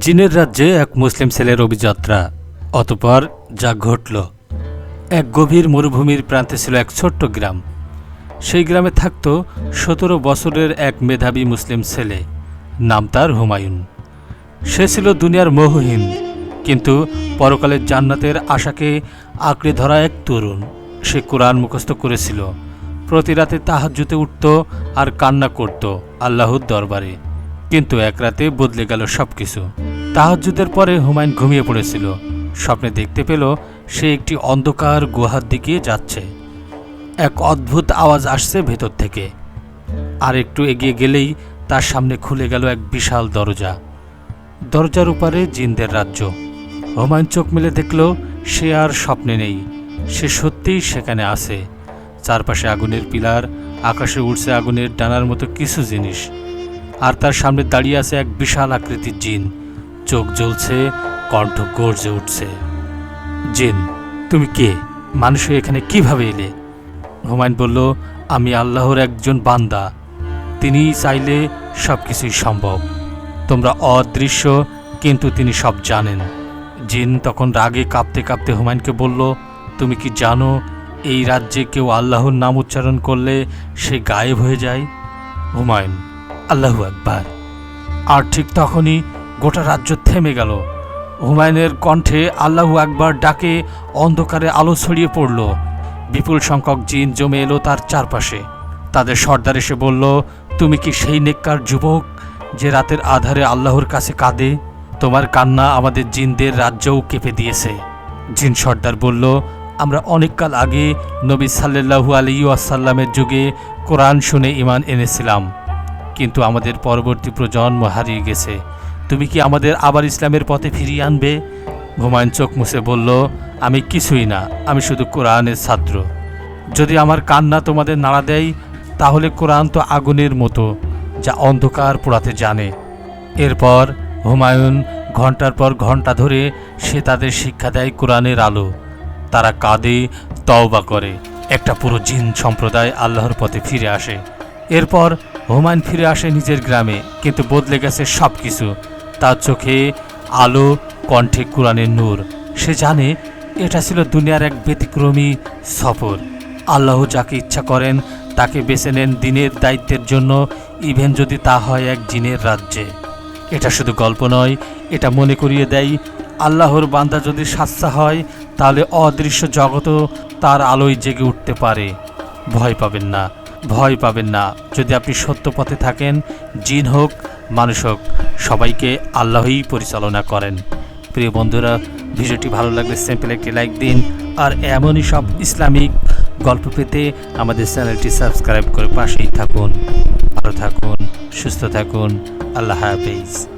জিনের রাজ্যে এক মুসলিম ছেলের অভিযাত্রা। অতপর যা ঘটল, এক গভীর মরুভূমির প্রান্তে ছিল এক ছোট্ট গ্রাম। সেই গ্রামে থাকত সতেরো বছরের এক মেধাবী মুসলিম ছেলে, নাম তার হুমায়ুন। সে ছিল দুনিয়ার মোহহীন, কিন্তু পরকালের জান্নাতের আশাকে আঁকড়ে ধরা এক তরুণ। সে কোরআন মুখস্থ করেছিল, প্রতি রাতে তাহাজ্জুতে উঠত আর কান্না করত আল্লাহর দরবারে। কিন্তু এক রাতে বদলে গেল সব কিছু তাহাজ্জুদের পরে হুমায়ুন ঘুমিয়ে পড়েছিল। স্বপ্নে দেখতে পেল সে একটি অন্ধকার গুহার দিকে যাচ্ছে। এক অদ্ভুত আওয়াজ আসছে ভেতর থেকে। আর একটু এগিয়ে গেলেই তার সামনে খুলে গেল এক বিশাল দরজা। দরজার উপরে জিনদের রাজ্য। হুমায়ুন চোখ মেলে দেখল সে আর স্বপ্নে নেই। সে সত্যিই সেখানে আছে। চারপাশে আগুনের পিলার, আকাশে উড়ছে আগুনের ডানার মতো কিছু জিনিস। আর তার সামনে দাঁড়িয়ে আছে এক বিশাল আকৃতির জিন। চোখ জ্বলছে, কণ্ঠ গর্জে উঠছে। জিন, তুমি কে? মানুষ এখানে কীভাবে এলে? হুমায়ুন বলল, আমি আল্লাহর একজন বান্দা। তিনি চাইলে সব কিছুই সম্ভব। তোমরা অদৃশ্য, কিন্তু তিনি সব জানেন। জিন তখন রাগে কাঁপতে কাঁপতে হুমায়ুনকে বলল, তুমি কি জানো, এই রাজ্যে কেউ আল্লাহর নাম উচ্চারণ করলে সে গায়েব হয়ে যায়? হুমায়ুন আল্লাহু একবার আর ঠিক তখনই গোটা রাজ্য থেমে গেল। হুমায়ুনের কণ্ঠে আল্লাহু একবার ডাকে অন্ধকারে আলো ছড়িয়ে পড়ল। বিপুল সংখ্যক জিন জমে এলো তার চারপাশে। তাদের সর্দার এসে বলল, তুমি কি সেই নেককার যুবক যে রাতের আধারে আল্লাহর কাছে কাঁদে? তোমার কান্না আমাদের জিনদের রাজ্যও কেঁপে দিয়েছে। জিন সর্দার বলল, আমরা অনেককাল আগে নবী সাল্লাহু আলী আসাল্লামের যুগে কোরআন শুনে ইমান এনেছিলাম। কিন্তু আমাদের পরবর্তী প্রজন্ম হারিয়ে গেছে। তুমি কি আমাদের আবার ইসলামের পথে ফিরিয়ে আনবে? হুমায়ুন চোখ মুছে বলল, আমি কিছুই না, আমি শুধু কোরআনের ছাত্র। যদি আমার কান্না তোমাদের নাড়া দেয়, তাহলে কোরআন তো আগুনের মতো, যা অন্ধকার পোড়াতে জানে। এরপর হুমায়ুন ঘণ্টার পর ঘণ্টা ধরে সে তাদের শিক্ষা দেয় কোরআনের আলো। তারা কাঁদে, তওবা করে। একটা পুরো জিন সম্প্রদায় আল্লাহর পথে ফিরে আসে। এরপর হুমায়ুন ফিরে আসে নিজের গ্রামে, কিন্তু বদলে গেছে সব কিছু তার চোখে আলো, কণ্ঠে কোরআনের নূর। সে জানে এটা ছিল দুনিয়ার এক ব্যতিক্রমী সফর। আল্লাহ যাকে ইচ্ছা করেন, তাকে বেছে নেন দিনের দায়িত্বের জন্য, ইভেন যদি তা হয় এক জিনের রাজ্যে। এটা শুধু গল্প নয়, এটা মনে করিয়ে দেয়, আল্লাহর বান্দা যদি সাচ্চা হয়, তাহলে অদৃশ্য জগতও তার আলোয় জেগে উঠতে পারে। ভয় পাবেন না। ভয় পাবেন না। যদি আপনি সত্য পথে থাকেন, জিন হোক, মানুষ হোক, সবাইকে আল্লাহই পরিচালনা করেন। প্রিয় বন্ধুরা, ভিডিওটি ভালো লাগলে স্যাম্পেল একটি লাইক দিন। আর এমনই সব ইসলামিক গল্প পেতে আমাদের চ্যানেলটি সাবস্ক্রাইব করে পাশেই থাকুন। ভালো থাকুন, সুস্থ থাকুন। আল্লাহ হাফেজ।